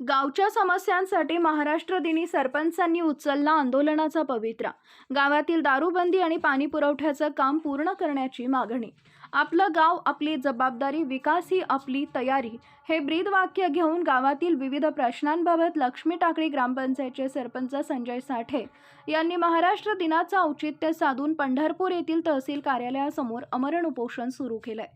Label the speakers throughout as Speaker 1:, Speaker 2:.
Speaker 1: गावच्या समस्यांसाठी महाराष्ट्र दिनी सरपंचांनी उचलला आंदोलनाचा पवित्रा. गावातील दारूबंदी आणि पाणी पुरवठ्याचं काम पूर्ण करण्याची मागणी. आपलं गाव आपली जबाबदारी विकास ही आपली तयारी हे ब्रीद वाक्य घेऊन गावातील विविध प्रश्नांबाबत लक्ष्मी टाकळी ग्रामपंचायतचे सरपंच संजय साठे यांनी महाराष्ट्र दिनाचं औचित्य साधून पंढरपूर येथील तहसील कार्यालयासमोर अमरण उपोषण सुरू केलंय.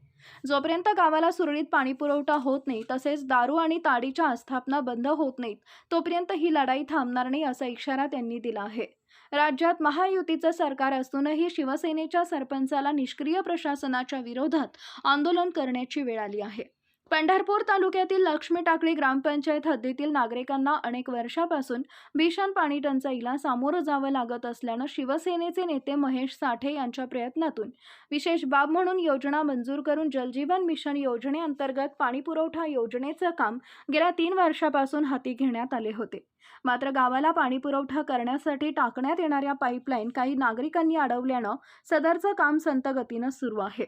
Speaker 1: जोपर्यंत गावाला सुरळीत पाणी पुरवठा होत नाही तसेच दारू आणि ताडीच्या आस्थापना बंद होत नाहीत तोपर्यंत ही लढाई थांबणार नाही असा इशारा त्यांनी दिला आहे. राज्यात महायुतीचं सरकार असूनही शिवसेनेच्या सरपंचाला निष्क्रिय प्रशासनाच्या विरोधात आंदोलन करण्याची वेळ आली आहे. पंढरपूर तालुक्यातील लक्ष्मी टाकळी ग्रामपंचायत हद्दीतील नागरिकांना अनेक वर्षापासून भीषण पाणी टंचाईला सामोरं जावं लागत असल्यानं शिवसेनेचे नेते महेश साठे यांच्या प्रयत्नातून विशेष बाब म्हणून योजना मंजूर करून जलजीवन मिशन योजनेअंतर्गत पाणीपुरवठा योजनेचं काम गेल्या तीन वर्षापासून हाती घेण्यात आले होते. मात्र गावाला पाणीपुरवठा करण्यासाठी टाकण्यात येणाऱ्या पाईपलाईन काही नागरिकांनी अडवल्यानं सदरचं काम संतगतीनं सुरू आहे.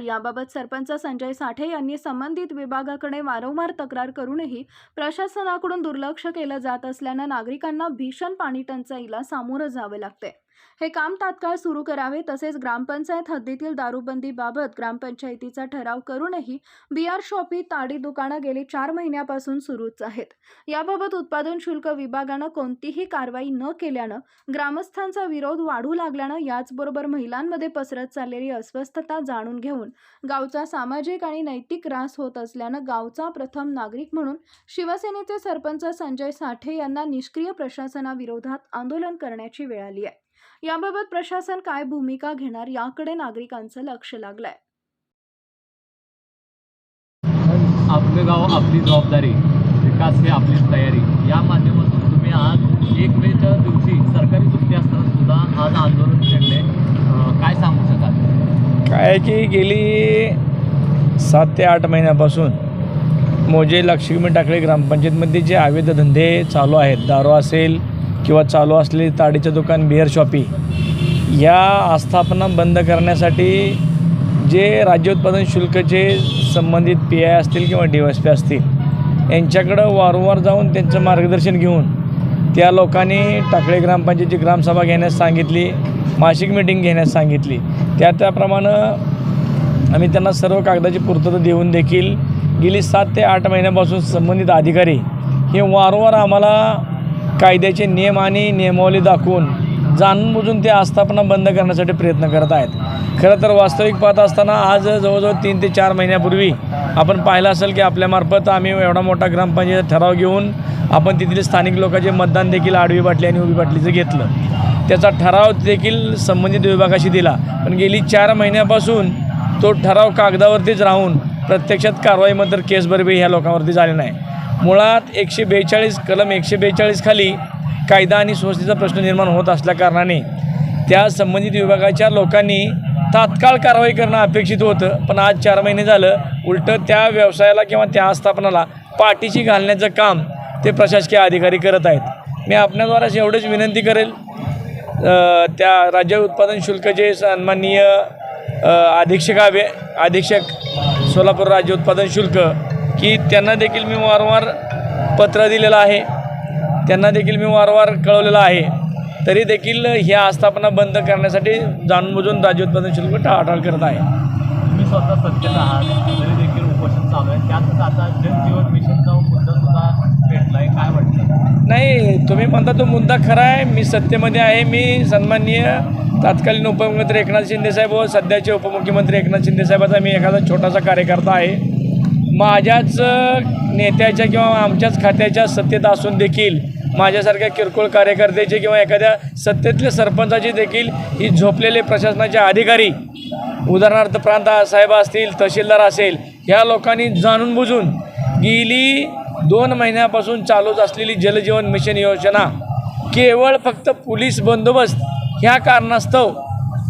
Speaker 1: याबाबत सरपंच संजय साठे यांनी संबंधित विभागाकडे वारंवार तक्रार करूनही प्रशासनाकडून दुर्लक्ष केलं जात असल्यानं नागरिकांना भीषण पाणी टंचाईला सामोरं जावं लागते हे काम तात्काळ सुरू करावे तसेच ग्रामपंचायत हद्दीतील दारूबंदीबाबत ग्रामपंचायतीचा ठराव करूनही बियार शॉपी ताडी दुकानं गेली चार महिन्यापासून सुरूच आहेत. याबाबत उत्पादन शुल्क विभागानं कोणतीही कारवाई न केल्यानं ग्रामस्थांचा विरोध वाढू लागल्यानं याचबरोबर महिलांमध्ये पसरत चाललेली अस्वस्थता जाणून घेऊन गावचा सामाजिक आणि नैतिक ऱ्हास होत असल्यानं गावचा प्रथम नागरिक म्हणून शिवसेनेचे सरपंच संजय साठे यांना निष्क्रिय प्रशासनाविरोधात आंदोलन करण्याची वेळ आली आहे. याबाबत प्रशासन काय भूमिका घेणार याकडे नागरिकांचं लक्ष लागलंय.
Speaker 2: आपलं गाव आपली जबाबदारी विकास ही आपलीच तयारी. या माध्यमातून तुम्ही आज एक मेच्या दिवशी सरकारी सुट्टी असताना सुद्धा आज आंदोलन छेडले अं, काय सांगू शकाल?
Speaker 3: काय की गेली सात ते आठ महिन्यापासून मोजे लक्ष्मी टाकळे ग्रामपंचायतमध्ये जे अवैध धंदे चालू आहेत दारू असेल किंवा चालू असलेली ताडीचं दुकान बिअर शॉपी या आस्थापना बंद करण्यासाठी जे राज्य उत्पादन शुल्कचे संबंधित पी आय असतील किंवा डी एस पी असतील यांच्याकडं वारंवार जाऊन त्यांचं मार्गदर्शन घेऊन त्या लोकांनी टाकळे ग्रामपंचायतीची ग्रामसभा घेण्यास सांगितली मासिक मिटिंग घेण्यास सांगितली. त्या त्याप्रमाणे आम्ही त्यांना सर्व कागदाची पूर्तता देऊन देखील गेली सात ते आठ महिन्यापासून संबंधित अधिकारी हे वारंवार आम्हाला कायद्याचे नियम आणि नियमावली दाखवून जाणून बुजून ते आस्थापना बंद करण्यासाठी प्रयत्न करत आहेत. खरं तर वास्तविक पाहत असताना आज जवळजवळ तीन ते चार महिन्यापूर्वी आपण पाहिलं असेल की आपल्यामार्फत आम्ही एवढा मोठा ग्रामपंचायत ठराव घेऊन आपण तिथले स्थानिक लोकांचे मतदान देखील आडवी बाटली आणि उभी बाटलीचं घेतलं. त्याचा ठराव देखील संबंधित विभागाशी दिला. पण गेली चार महिन्यापासून तो ठराव कागदावरतीच राहून प्रत्यक्षात कारवाईमध्ये तर केस बरबी ह्या लोकांवरती झाले नाही. मुळात एकशे बेचाळीस कलम एकशे बेचाळीस खाली कायदा आणि सुव्यवस्थेचा प्रश्न निर्माण होत असल्याकारणाने त्या संबंधित विभागाच्या लोकांनी तात्काळ कारवाई करणं अपेक्षित होतं. पण आज चार महिने झालं उलटं त्या व्यवसायाला किंवा त्या आस्थापनाला पाठीशी घालण्याचं काम ते प्रशासकीय अधिकारी करत आहेत. मी आपल्याद्वारा एवढंच विनंती करेल त्या राज्य उत्पादन शुल्कचे सन्माननीय अधीक्षक हवे अधीक्षक सोलापूर राज्य उत्पादन शुल्क की त्यांना देखील मी वारंवार पत्र दिलेलं आहे. त्यांना देखील मी वारंवार कळवलेलं आहे. तरी देखील ह्या आस्थापना बंद करण्यासाठी जाणून बुजून राज्य उत्पादन शुल्क टाळाटाळ करत आहे.
Speaker 2: तुम्ही स्वतः सत्तेत आहात तरी देखील उपोषण चालू आहे. त्यातच आता जनजीवन मिशनचा मुद्दा सुद्धा भेटला आहे काय वाटतं?
Speaker 3: नाही तुम्ही म्हणता तो मुद्दा खरा आहे. मी सत्तेमध्ये आहे. मी सन्माननीय तत्कालीन उपमुख्यमंत्री एकनाथ शिंदेसाहेब व सध्याचे उपमुख्यमंत्री एकनाथ शिंदेसाहेबाचा मी एखादा छोटासा कार्यकर्ता आहे. माझ्याच नेत्याच्या किंवा आमच्याच खात्याच्या सत्तेत असून देखील माझ्यासारख्या किरकोळ कार्यकर्त्याचे किंवा एखाद्या सत्तेतल्या सरपंचाची देखील ही झोपलेले प्रशासनाचे अधिकारी उदाहरणार्थ प्रांत साहेब असतील तहसीलदार असेल ह्या लोकांनी जाणून बुजून गेली दोन महिन्यापासून चालूच असलेली जलजीवन मिशन योजना केवळ फक्त पोलीस बंदोबस्त ह्या कारणास्तव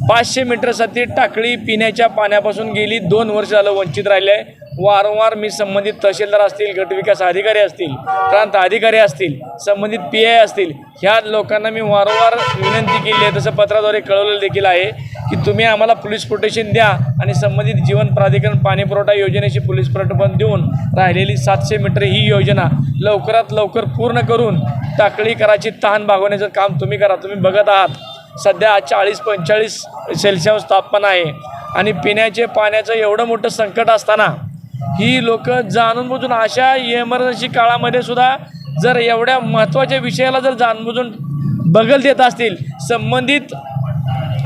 Speaker 3: पाचशे मीटरसाठी टाकळी पिण्याच्या पाण्यापासून गेली दोन वर्ष झालं वंचित राहिले आहे वारंवार मी संबंधित तहसीलदार असतील गटविकास अधिकारी असतील प्रांत अधिकारी असतील संबंधित पी आय असतील ह्या लोकांना मी वारंवार विनंती केली आहे. तसं पत्राद्वारे कळवलेलं देखील आहे की तुम्ही आम्हाला पोलीस प्रोटेक्शन द्या आणि संबंधित जीवन प्राधिकरण पाणी पुरवठा योजनेची पोलीस प्रोटेक्शन देऊन राहिलेली सातशे मीटर ही योजना लवकरात लवकर पूर्ण करून टाकळीकराची तहान भागवण्याचं काम तुम्ही करा. तुम्ही बघत आहात सध्या चाळीस पंचेचाळीस सेल्सिअस तापमान आहे आणि पिण्याचे पाण्याचं एवढं मोठं संकट असताना ही लोक जाणून बुजून अशा इमर्जन्सी काळामध्ये सुद्धा जर एवढ्या महत्त्वाच्या विषयाला जर जाणबुजून बगल देत असतील संबंधित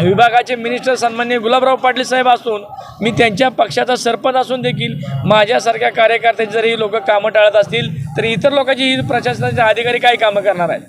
Speaker 3: विभागाचे मिनिस्टर सन्मान्य गुलाबराव पाटील साहेब असून मी त्यांच्या पक्षाचा सरपंच असून देखील माझ्यासारख्या कार्यकर्त्यांची जर ही लोक कामं टाळत असतील तर इतर लोकांची ही प्रशासनाचे अधिकारी काय कामं करणार आहेत?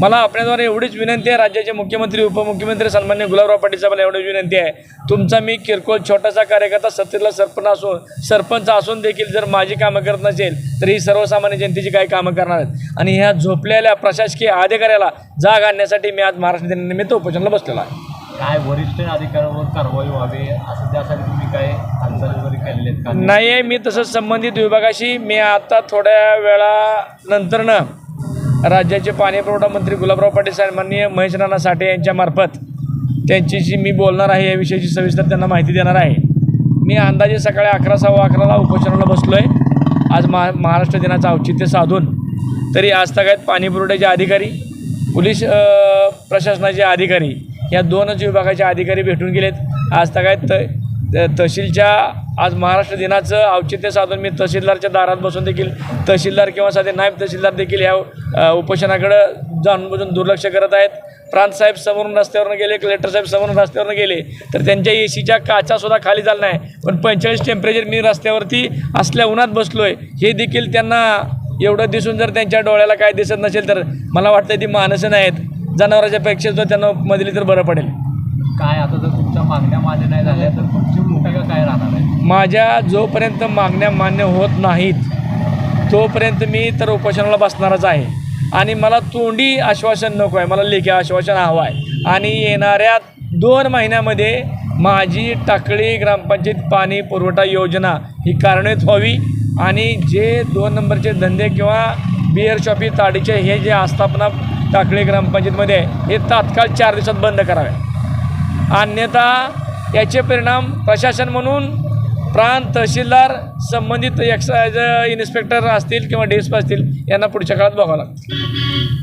Speaker 3: मला आपल्याद्वारे एवढीच विनंती आहे राज्याचे मुख्यमंत्री उपमुख्यमंत्री सन्मान्य गुलाबराव पाटील साहेबांना एवढीच विनंती आहे. तुमचा मी किरकोळ छोटासा कार्यकर्ता सत्तेला सरपंच असून सरपंच असून देखील जर माझी कामं करत नसेल तर ही सर्वसामान्य जनतेची काही कामं करणार आहेत. आणि ह्या झोपलेल्या प्रशासकीय अधिकाऱ्याला जाग आणण्यासाठी मी आज महाराष्ट्र दिनानिमित्त उपोषणाला बसलेलो आहे.
Speaker 2: काय वरिष्ठ अधिकाऱ्यांवर कारवाई व्हावी असं त्यासाठी तुम्ही काय हालचाली वगैरे केलेले आहेत
Speaker 3: नाही आहे मी तसंच संबंधित विभागाशी मी आता थोड्या वेळानंतरनं राज्याचे पाणी पुरवठा मंत्री गुलाबराव पाटील साहेब माननीय महेश राणा साठे यांच्यामार्फत त्यांच्याशी मी बोलणार आहे या विषयाची सविस्तर त्यांना माहिती देणार आहे. मी अंदाजे सकाळी अकरा सव्वा अकराला उपोषणाला बसलो आहे आज महा महाराष्ट्र दिनाचं औचित्य साधून. तरी आज तगायत पाणी पुरवठ्याचे अधिकारी पोलीस प्रशासनाचे अधिकारी या दोनच विभागाचे अधिकारी भेटून गेलेत. आज तगायत त त- तहसीलच्या आज महाराष्ट्र दिनाचं औचित्य साधून मी तहसीलदारच्या दारात बसून देखील तहसीलदार किंवा साधे नायब तहसीलदार देखील या उपोषणाकडं जाणून बुजून दुर्लक्ष करत आहेत. प्रांतसाहेब समोरून रस्त्यावरून गेले कलेक्टर साहेब समोरून रस्त्यावरून गेले तर त्यांच्या ए सीच्या काचासुद्धा खाली झाला नाही. पण पंचेचाळीस टेम्परेचर मी रस्त्यावरती असल्या उन्हात बसलो आहे हे देखील त्यांना एवढं दिसून जर त्यांच्या डोळ्याला काय दिसत नसेल तर मला वाटतं ती माणसं नाहीत. जनावरांच्या पेक्षा जर त्यांना मधली तर बरं पडेल.
Speaker 2: काय आता जर तुमच्या मागण्या माझ्या नाही झाल्या तर तुमची भूमिका काय राहणार आहे?
Speaker 3: माझ्या जोपर्यंत मागण्या मान्य होत नाहीत तोपर्यंत मी तर उपोषणाला बसणारच आहे. आणि मला तोंडी आश्वासन नको आहे मला लेखी आश्वासन हवं आहे. आणि येणाऱ्या दोन महिन्यामध्ये माझी टाकळी ग्रामपंचायत पाणी पुरवठा योजना ही कार्यान्वित व्हावी. आणि जे दोन नंबरचे धंदे किंवा बिअर शॉपी ताडीचे हे जे आस्थापना टाकळी ग्रामपंचायतमध्ये आहे हे तात्काळ चार दिवसात बंद करावे. अन्यथा याचे परिणाम प्रशासन म्हणून प्रांत तहसीलदार संबंधित एक्साईज इन्स्पेक्टर असतील किंवा डी एस पी असतील यांना पुढच्या काळात बघावं लागतं.